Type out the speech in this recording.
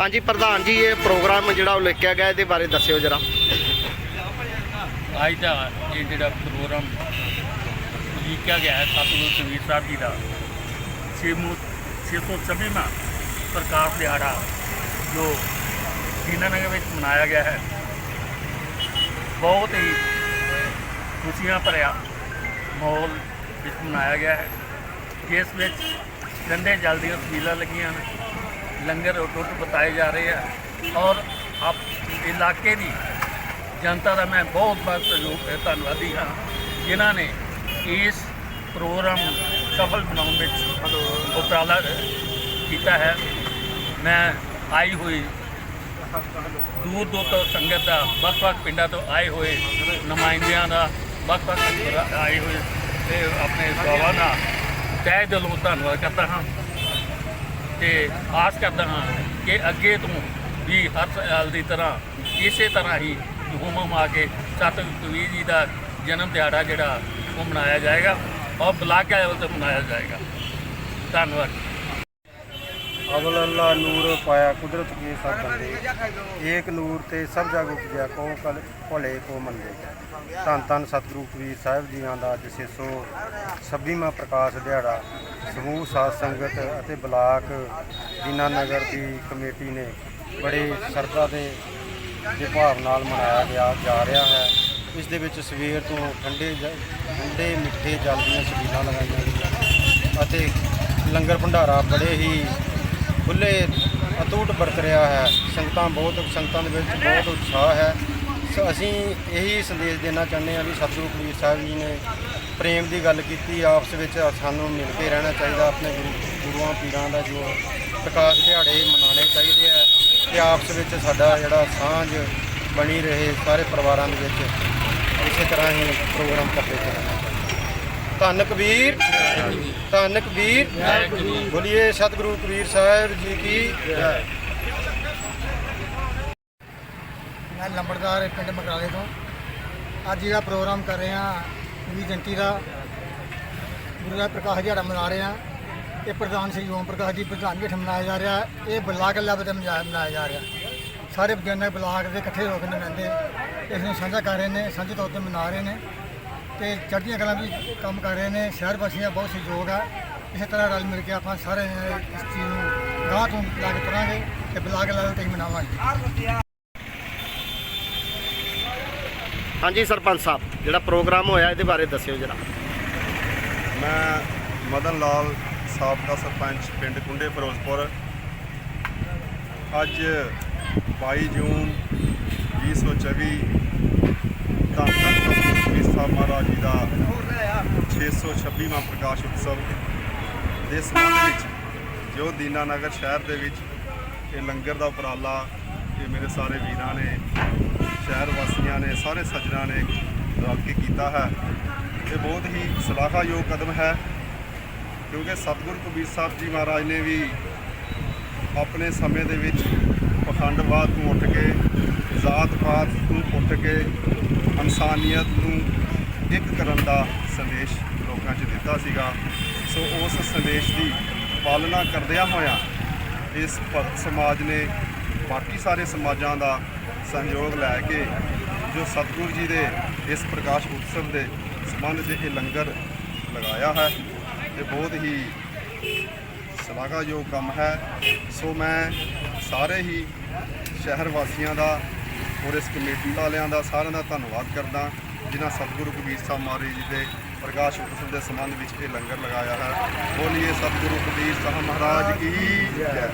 ਹਾਂਜੀ, ਪ੍ਰਧਾਨ ਜੀ, ਇਹ ਪ੍ਰੋਗਰਾਮ ਜਿਹੜਾ ਉਹ ਲਿਖਿਆ ਗਿਆ, ਇਹਦੇ ਬਾਰੇ ਦੱਸਿਓ ਜਰਾ। ਅੱਜ ਦਾ ਇਹ ਜਿਹੜਾ ਪ੍ਰੋਗਰਾਮ ਲਿਖਿਆ ਗਿਆ ਹੈ, ਸਤਿਗੁਰੂ ਕਬੀਰ ਸਾਹਿਬ ਜੀ ਦਾ ਛੇਮੂ 626ਵਾਂ ਪ੍ਰਕਾਸ਼ ਦਿਹਾੜਾ ਜੋ ਦੀਨਾਨਗਰ ਵਿੱਚ ਮਨਾਇਆ ਗਿਆ ਹੈ। ਬਹੁਤ ਹੀ ਖੁਸ਼ੀਆਂ ਭਰਿਆ ਮਾਹੌਲ ਵਿੱਚ ਮਨਾਇਆ ਗਿਆ ਹੈ। ਜਿਸ ਵਿੱਚ ਗੰਦੇ ਜਲ ਦੀਆਂ ਤਸਵੀਰਾਂ ਲੱਗੀਆਂ ਹਨ। ਲੰਗਰ ਟੁੱਟ ਬਤਾਏ ਜਾ ਰਹੇ ਆ ਔਰ ਆਪ ਇਲਾਕੇ ਦੀ ਜਨਤਾ ਦਾ ਮੈਂ ਬਹੁਤ ਬਹੁਤ ਸਹਿਯੋਗ ਹੈ ਧੰਨਵਾਦੀ ਹਾਂ ਜਿਨ੍ਹਾਂ ਨੇ ਇਸ ਪ੍ਰੋਗਰਾਮ ਸਫਲ ਬਣਾਉਣ ਵਿੱਚ ਉਪਰਾਲਾ ਕੀਤਾ ਹੈ। ਮੈਂ ਆਈ ਹੋਈ ਦੂਰ ਦੂਰ ਤੋਂ ਸੰਗਤ ਦਾ ਵੱਖ ਵੱਖ ਪਿੰਡਾਂ ਤੋਂ ਆਏ ਹੋਏ ਨੁਮਾਇੰਦਿਆਂ ਦਾ ਵੱਖ ਵੱਖ ਰਾ- ਆਏ ਹੋਏ ਤੇ ਆਪਣੇ ਬਾਬਾ ਦਾ ਤਹਿ ਦਿਲੋਂ ਧੰਨਵਾਦ ਕਰਦਾ ਹਾਂ। ਤੇ ਆਸ ਕਰਦਾ ਹਾਂ ਕਿ ਅੱਗੇ ਤੋਂ ਵੀ ਹਰ ਸਾਲ ਦੀ ਤਰ੍ਹਾਂ ਇਸੇ ਤਰ੍ਹਾਂ ਹੀ ਹੁਮ ਹੁਮਾ ਕੇ ਸਤਿਗੁਰੂ ਕਬੀਰ ਜੀ ਦਾ ਜਨਮ ਦਿਹਾੜਾ ਜਿਹੜਾ ਉਹ ਮਨਾਇਆ ਜਾਏਗਾ ਔਰ ਬਲਾਕ ਲੈਵਲ ਤੇ ਮਨਾਇਆ ਜਾਏਗਾ। ਧੰਨਵਾਦ। ਅਵਲ ਅੱਲਾ ਨੂਰ ਪਾਇਆ ਕੁਦਰਤ ਕੀ ਸਭ ਬੰਦੇ ਏਕ ਨੂਰ ਤੇ ਸਭ ਜਗ ਉਪਜਿਆ ਕੋ ਕਲ ਭਲੇ ਕੋ ਮੰਦੇ। ਧੰਨ ਧੰਨ ਸਤਿਗੁਰੂ ਕਬੀਰ ਸਾਹਿਬ ਜੀਆਂ ਦਾ ਅੱਜ 626ਵਾਂ ਪ੍ਰਕਾਸ਼ ਦਿਹਾੜਾ। ਸਮੂਹ, ਸਾਧ ਸੰਗਤ ਅਤੇ ਬਲਾਕ ਦੀਨਾ ਨਗਰ ਦੀ ਕਮੇਟੀ ਨੇ ਬੜੇ ਸ਼ਰਧਾ ਦੇ ਦੇ ਭਾਵ ਨਾਲ ਮਨਾਇਆ ਗਿਆ, ਜਾ ਰਿਹਾ ਹੈ। ਇਸ ਦੇ ਵਿੱਚ ਸਵੇਰ ਤੋਂ ਠੰਡੇ ਜ- ਠੰਡੇ ਮਿੱਠੇ ਜਲ ਦੀਆਂ ਛਬੀਲਾਂ ਲਗਾਈਆਂ ਗਈਆਂ ਅਤੇ ਲੰਗਰ ਭੰਡਾਰਾ ਬੜੇ ਹੀ ਖੁੱਲੇ ਅਟੂਟ ਵਰਤ ਰਿਹਾ ਹੈ। ਸੰਗਤਾਂ ਬਹੁਤ, ਸੰਗਤਾਂ ਦੇ ਵਿੱਚ ਬਹੁਤ ਉਤਸ਼ਾਹ ਹੈ। ਸੋ, ਅਸੀਂ ਇਹੀ ਸੰਦੇਸ਼ ਦੇਣਾ ਚਾਹੁੰਦੇ ਹਾਂ ਵੀ ਸਤਿਗੁਰੂ ਕਬੀਰ ਸਾਹਿਬ ਜੀ ਨੇ ਪ੍ਰੇਮ ਦੀ ਗੱਲ ਕੀਤੀ, ਆਪਸ ਵਿੱਚ ਸਾਨੂੰ ਮਿਲ ਕੇ ਰਹਿਣਾ ਚਾਹੀਦਾ, ਆਪਣੇ ਗੁਰੂ, ਗੁਰੂਆਂ, ਪੀਰਾਂ ਦਾ ਜੋ ਪ੍ਰਕਾਸ਼ ਦਿਹਾੜੇ ਮਨਾਉਣੇ ਚਾਹੀਦੇ ਆ ਤੇ ਆਪਸ ਵਿੱਚ ਸਾਡਾ ਜਿਹੜਾ ਸਾਂਝ ਬਣੀ ਰਹੇ ਸਾਰੇ ਪਰਿਵਾਰਾਂ ਦੇ ਵਿੱਚ। ਇਸੇ ਤਰ੍ਹਾਂ ਹੀ ਪ੍ਰੋਗਰਾਮ ਕਰਦੇ ਚੱਲਣਾ ਧੰਨ ਕਬੀਰ ਧੰਨ ਕਬੀਰ ਬੋਲੀਏ ਸਤਿਗੁਰੂ ਕਬੀਰ ਸਾਹਿਬ ਜੀ ਕੀ ਜੈ। ਮੈਂ ਲੰਬੜਦਾਰ ਪਿੰਡ ਮਕਰਾਲੇ ਤੋਂ। ਅੱਜ ਜਿਹੜਾ ਪ੍ਰੋਗਰਾਮ ਕਰ ਰਹੇ ਹਾਂ ਵੀਹ ਜੰਤੀ ਦਾ, ਗੁਰੂ ਦਾ ਪ੍ਰਕਾਸ਼ ਦਿਹਾੜਾ ਮਨਾ ਰਹੇ ਹਾਂ। ਇਹ ਪ੍ਰਧਾਨ ਸ੍ਰੀ ਓਮ ਪ੍ਰਕਾਸ਼ ਜੀ ਪ੍ਰਧਾਨ ਹੇਠ ਮਨਾਇਆ ਜਾ ਰਿਹਾ। ਇਹ ਬਲਾਕ ਲੈਵਲ ਤੇ ਮਨਾਇਆ ਮਨਾਇਆ ਜਾ ਰਿਹਾ। ਸਾਰੇ ਵਿਗਿਆਨਕ ਬਲਾਕ ਦੇ ਇਕੱਠੇ ਹੋ ਕੇ ਮਨਾਉਂਦੇ ਇਸ ਨੂੰ ਸਾਂਝਾ ਕਰ ਰਹੇ ਨੇ, ਸਾਂਝੇ ਤੌਰ ਤੇ ਮਨਾ ਰਹੇ ਨੇ। ਤੇ ਚੜ੍ਹਦੀਆਂ ਕਲਾਂ ਵੀ ਕੰਮ ਕਰ ਰਹੇ ਨੇ ਸ਼ਹਿਰ ਵਾਸੀਆਂ ਦਾ ਬਹੁਤ ਸਹਿਯੋਗ ਆ। ਇਸੇ ਤਰ੍ਹਾਂ ਰਲ ਮਿਲ ਕੇ ਆਪਾਂ ਸਾਰੇ ਇਸ ਚੀਜ਼ ਨੂੰ ਗਾਂਹ ਤੋਂ ਲਾ ਕੇ ਤੁਰਾਂਗੇ ਤੇ ਬਲਾਕ ਲੈਵਲ ਤੇ ਮਨਾਵਾਂਗੇ। ਹਾਂਜੀ ਸਰਪੰਚ ਸਾਹਿਬ ਜਿਹੜਾ ਪ੍ਰੋਗਰਾਮ ਹੋਇਆ ਇਹਦੇ ਬਾਰੇ ਦੱਸਿਓ ਜਰਾ। ਮੈਂ ਮਦਨ ਲਾਲ ਸਾਬਕਾ ਸਰਪੰਚ ਪਿੰਡ ਕੁੰਡੇ ਫਿਰੋਜ਼ਪੁਰ। ਅੱਜ 22 ਜੂਨ 2024 ਧੰਨ ਧੰਨ ਸਤਿਗੁਰੂ ਕਬੀਰ ਸਾਹਿਬ ਮਹਾਰਾਜ ਜੀ ਦਾ 626ਵਾਂ ਪ੍ਰਕਾਸ਼ ਉਤਸਵ ਦੇ ਸੰਬੰਧ ਵਿੱਚ ਜੋ ਦੀਨਾਨਗਰ ਸ਼ਹਿਰ ਦੇ ਵਿੱਚ ਇਹ ਲੰਗਰ ਦਾ ਉਪਰਾਲਾ ਇਹ ਮੇਰੇ ਸਾਰੇ ਵੀਰਾਂ ਨੇ, ਸ਼ਹਿਰ ਵਾਸੀਆਂ ਨੇ, ਸਾਰੇ ਸੱਜਣਾ ਨੇ ਰਲ ਕੇ ਕੀਤਾ ਹੈ। ਇਹ ਬਹੁਤ ਹੀ ਸ਼ਲਾਘਾਯੋਗ ਕਦਮ ਹੈ ਕਿਉਂਕਿ ਸਤਿਗੁਰੂ ਕਬੀਰ ਸਾਹਿਬ ਜੀ ਮਹਾਰਾਜ ਨੇ ਵੀ ਆਪਣੇ ਸਮੇਂ ਦੇ ਵਿੱਚ ਪਖੰਡਵਾਦ ਤੋਂ ਉੱਠ ਕੇ ਜ਼ਾਤ ਪਾਤ ਤੋਂ ਉੱਠ ਕੇ, ਇਨਸਾਨੀਅਤ ਨੂੰ ਇੱਕ ਕਰਨ ਦਾ ਸੰਦੇਸ਼ ਲੋਕਾਂ 'ਚ ਦਿੱਤਾ ਸੀਗਾ। ਸੋ ਉਸ ਸੰਦੇਸ਼ ਦੀ ਪਾਲਣਾ ਕਰਦਿਆਂ ਹੋਇਆਂ ਇਸ ਭਗਤ ਸਮਾਜ ਨੇ ਬਾਕੀ ਸਾਰੇ ਸਮਾਜਾਂ ਦਾ ਸਹਿਯੋਗ ਲੈ ਕੇ ਜੋ ਸਤਿਗੁਰੂ ਜੀ ਦੇ ਇਸ ਪ੍ਰਕਾਸ਼ ਉਤਸਵ ਦੇ ਸੰਬੰਧ 'ਚ ਇਹ ਲੰਗਰ ਲਗਾਇਆ ਹੈ, ਇਹ ਬਹੁਤ ਹੀ ਸ਼ਲਾਘਾਯੋਗ ਕੰਮ ਹੈ। ਸੋ ਮੈਂ ਸਾਰੇ ਹੀ ਸ਼ਹਿਰ ਵਾਸੀਆਂ ਦਾ ਔਰ ਇਸ ਕਮੇਟੀ ਵਾਲਿਆਂ ਦਾ ਸਾਰਿਆਂ ਦਾ ਧੰਨਵਾਦ ਕਰਦਾ। ਜਿਨ੍ਹਾਂ ਸਤਿਗੁਰੂ ਕਬੀਰ ਸਾਹਿਬ ਮਹਾਰਾਜ ਜੀ ਦੇ ਪ੍ਰਕਾਸ਼ ਉਤਸਵ ਦੇ ਸੰਬੰਧ ਵਿੱਚ ਇਹ ਲੰਗਰ ਲਗਾਇਆ ਹੈ। ਬੋਲੀਏ ਸਤਿਗੁਰੂ ਕਬੀਰ ਸਾਹਿਬ ਮਹਾਰਾਜ ਕੀ ਜੈ।